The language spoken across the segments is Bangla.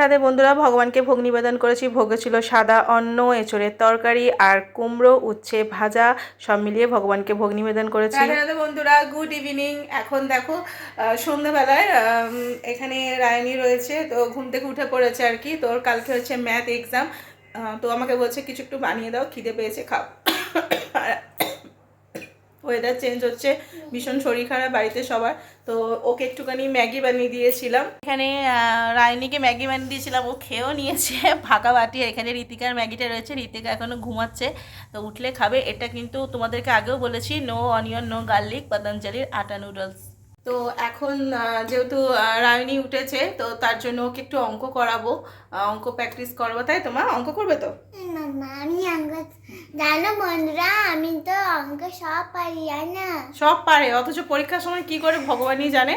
রাধে বন্ধুরা ভগবানকে ভোগ নিবেদন করেছি। ভোগে ছিল সাদা অন্ন এঁচড়ের তরকারি আর কুমড়ো, উচ্ছে, ভাজা, সব মিলিয়ে ভগবানকে ভোগ নিবেদন করেছি। রাধে বন্ধুরা গুড ইভিনিং এখন দেখো সন্ধ্যাবেলায় এখানে রায়নি রয়েছে, তো ঘুম থেকে উঠে পড়েছে আর কি। তোর কালকে হচ্ছে ম্যাথ এক্সাম তো আমাকে বলছে, কিছু একটু বানিয়ে দাও, খিদে পেয়েছে, খাও। ওয়েদার চেঞ্জ হচ্ছে, ভীষণ শরীর খারাপ বাড়িতে সবার। তো ওকে একটুখানি ম্যাগি বানিয়ে দিয়েছিলাম। এখানে রায়নিকে ম্যাগি বানিয়ে দিয়েছিলাম, ও খেয়েও নিয়েছে, ফাঁকা বাটি। এখানে ঋতিকার ম্যাগিটা রয়েছে ঋতিকা এখনও ঘুমাচ্ছে। তো উঠলে খাবে, এটা কিন্তু তোমাদেরকে আগেও বলেছি নো অনিয়ন নো গার্লিক পতঞ্জলির আটা নুডলস তো এখন যেহেতু রায়নি উঠেছে, তো তার জন্য ওকে একটু অঙ্ক করাবো। অঙ্ক প্র্যাকটিস করব, তাই তোমার অঙ্ক করবে তো? আমি অঙ্ক জানো বন্ধুরা সব পারি না? সব পারে, অথচ পরীক্ষার সময় কি করে ভগবানই জানে?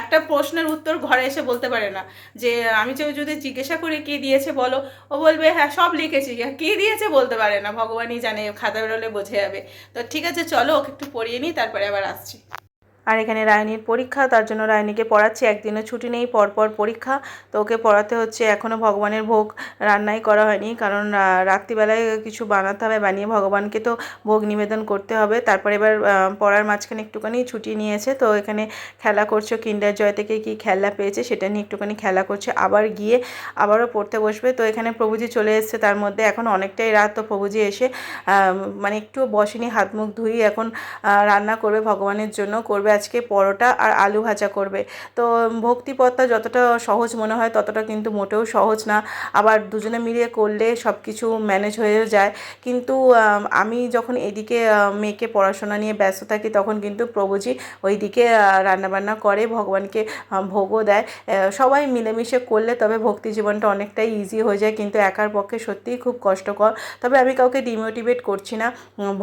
একটা প্রশ্নের উত্তর ঘরে এসে বলতে পারে না। যে, আমি যে যদি জিজ্ঞাসা করি, কি দিয়েছে বলো? ও বলবে হ্যাঁ সব লিখেছি। কি দিয়েছে বলতে পারে না, ভগবানই জানে, খাতা বেরোলে বোঝে যাবে। তো ঠিক আছে, চলো, ওকে একটু পড়িয়ে নিই, তারপরে আবার আসছি। আর এখানে রায়নির পরীক্ষা, তার জন্য রায়নিকে পড়াচ্ছি। একদিনও ছুটি নেই, পরপর পরীক্ষা। তো ওকে পড়াতে হচ্ছে এখনও ভগবানের ভোগ রান্নাই করা হয়নি। কারণ রাত্রিবেলায় কিছু বানাতে হবে, বানিয়ে ভগবানকে তো ভোগ নিবেদন করতে হবে। তারপর এবার পড়ার মাঝখানে একটুখানি ছুটি নিয়েছে। তো এখানে খেলা করছে কিন্ডার জয় থেকে কি খেলা পেয়েছে সেটা নিয়ে একটুখানি খেলা করছে। আবার গিয়ে আবারও পড়তে বসবে। তো এখানে প্রভুজি চলে এসছে তার মধ্যে। এখন অনেকটাই রাত। তো প্রভুজি এসে মানে একটু বসেনি, হাত মুখ ধুই এখন রান্না করবে, ভগবানের জন্য করবে। আজকে পরোটা আর আলু ভাজা করবে। তো ভক্তিপথটা যতটা সহজ মনে হয়, ততটা কিন্তু মোটেও সহজ না। আবার দুজনে মিলিয়ে করলে সব কিছু ম্যানেজ হয়ে যায়। কিন্তু, আমি যখন এদিকে মেয়েকে পড়াশোনা নিয়ে ব্যস্ত থাকি, তখন কিন্তু প্রভুজি ওইদিকে রান্নাবান্না করে, ভগবানকে ভোগও দেয়। সবাই মিলেমিশে করলে তবে ভক্তি জীবনটা অনেকটাই ইজি হয়ে যায়। কিন্তু একার পক্ষে সত্যিই খুব কষ্টকর। তবে আমি কাউকে ডিমোটিভেট করছি না।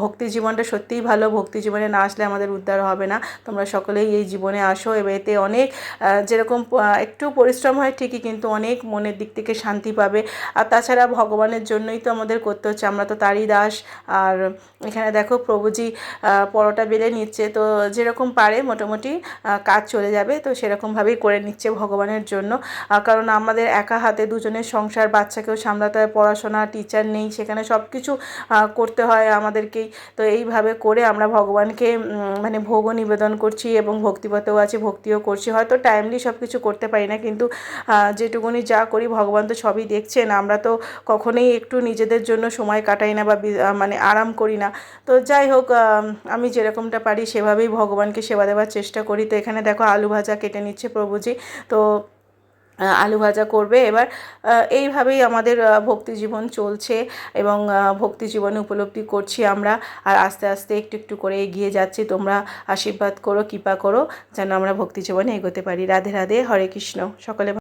ভক্তি জীবনটা সত্যিই ভালো। ভক্তি জীবনে না আসলে আমাদের উদ্ধার হবে না। তোমরা সকলেই এই জীবনে আসো এতে অনেক যেরকম একটু পরিশ্রম হয় ঠিকই কিন্তু অনেক মনের দিক থেকে শান্তি পাবে। আর তাছাড়া ভগবানের জন্যই তো আমাদের করতে হচ্ছে, আমরা তো তারই দাস। আর এখানে দেখো প্রভুজি পরোটা বেলে নিচ্ছে, তো যেরকম পারে মোটামুটি কাজ চলে যাবে, তো সেরকমভাবেই করে নিচ্ছে ভগবানের জন্য। কারণ আমাদের একা হাতে দুজনের সংসার, বাচ্চাকেও সামলাতে হয়, পড়াশোনা টিচার নেই, সেখানে সব কিছু করতে হয় আমাদেরকেই। তো এইভাবে করে আমরা ভগবানকে মানে ভোগও নিবেদন করছি এবং ভক্তিপথেও আছে, ভক্তিও করছি। হয়তো টাইমলি সব কিছু করতে পারি না, কিন্তু যেটুকুনি যা করি ভগবান তো সবই দেখছেন। আমরা তো কখনোই একটু নিজেদের জন্য সময় কাটাই না বা মানে আরাম করি না। তো যাই হোক আমি যেরকমটা পারি সেভাবেই ভগবানকে সেবা দেওয়ার চেষ্টা করি। তো এখানে দেখো আলু ভাজা কেটে নিচ্ছে প্রভুজি। তো আলু ভাজা করবে। এবার এইভাবেই আমাদের ভক্তি জীবন চলছে এবং ভক্তি জীবনে উপলব্ধি করছি আমরা। আর আস্তে আস্তে একটু একটু করে এগিয়ে যাচ্ছি। তোমরা আশীর্বাদ করো, কৃপা করো, যেন আমরা ভক্তি জীবনে এগোতে পারি। রাধে রাধে, হরে কৃষ্ণ। সকলে